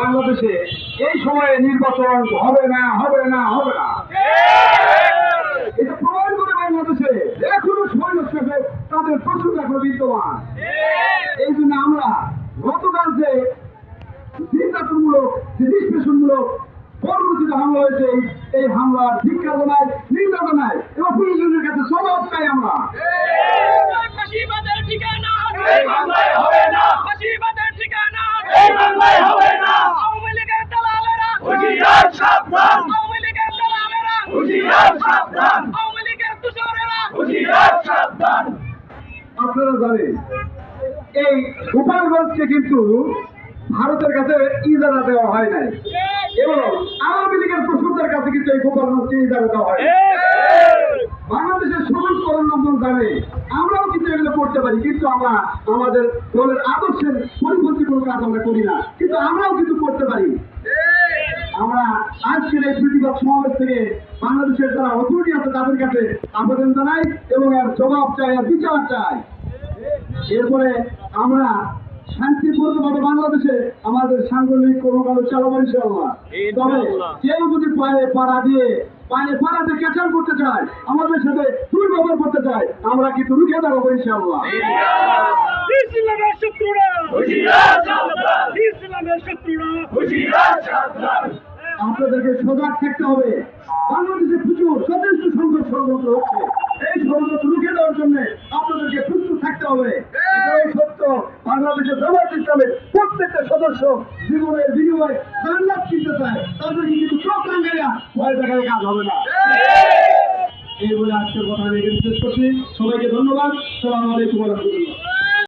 বাংলাদেশে এই সময়ে নির্বাচন হবে না হবে না হবে না। এটা প্রমাণ করে বাংলাদেশে এখনও তাদের প্রচুর বিদ্যমান। এই জন্য আমরা গতকাল যে নির্যাতনমূলক, যে নিষ্পেষণমূলক কর্মসূচিতে হামলা হয়েছে, এই হামলার ধিক্ষা জানায় এবং পুলিশের কাছে জবাব চাই আমরা ফাঁসিবাদের ঠিকানা এই বাংলায় হবে না ফাঁসিবাদের ঠিকানা এই বাংলায় হবে না আওয়ামী লীগের দালালেরা হুঁশিয়ার সাবধান। আপনারা জানেন, এই গোপালগঞ্জকে কিন্তু ভারতের কাছে ইজারা দেওয়া হয় নাই। এবং আওয়ামী লীগের প্রসূরদের কাছে কিন্তু এই গোপালগঞ্জকে ইজারা দেওয়া হয় বাংলাদেশের সবুজ করণরঞ্জন জানে, আমরাও কিন্তু এগুলো করতে পারি, কিন্তু আমরা আমাদের দলের আদর্শের পরিপন্থী কোনো কাজ আমরা করি না। কিন্তু আমরাও কিন্তু করতে পারি। আজকের এই প্রতিবাদ সমাবেশ থেকে বাংলাদেশের যারা অথরিটি আছে তাদের কাছে আবেদন জানাই এবং এর জবাব চাই আর বিচার চাই। এরপরে আমরা শান্তিপূর্ণভাবে বাংলাদেশে আমাদের সাংগঠনিক কর্মকাণ্ড চালাবো ইনশাআল্লাহ। তবে কেউ যদি পায়ে পাড়া দিয়ে পায়ে পাড়াতে ক্যাচাল করতে চায় আমাদের সাথে দুর্ব্যবহার করতে চায় আমরা কিন্তু রুখে দাঁড়াবো ইনশাআল্লাহ। ইসলামের শত্রুরা ইসলামের আপনাদেরকে সজাগ থাকতে হবে। বাংলাদেশে প্রচুর যথেষ্ট সংখ্যক ষড়যন্ত্র হচ্ছে। এই ষড়যন্ত্র রুখে দেওয়ার জন্য আপনাদেরকে প্রস্তুত থাকতে হবে। এটাই সত্য। বাংলাদেশের জামাত ইসলামের প্রত্যেকটা সদস্য জীবনের বিনিময়ে জান্নাত কিনতে চায়। তাদেরকে কিন্তু চোখ রাঙ্গাইয়া ভয় দেখায় কাজ হবে না। এই বলে আজকের কথা আমি শেষ করছি। সবাইকে ধন্যবাদ। সালাম আলাইকুম রহমতুল্লাহ।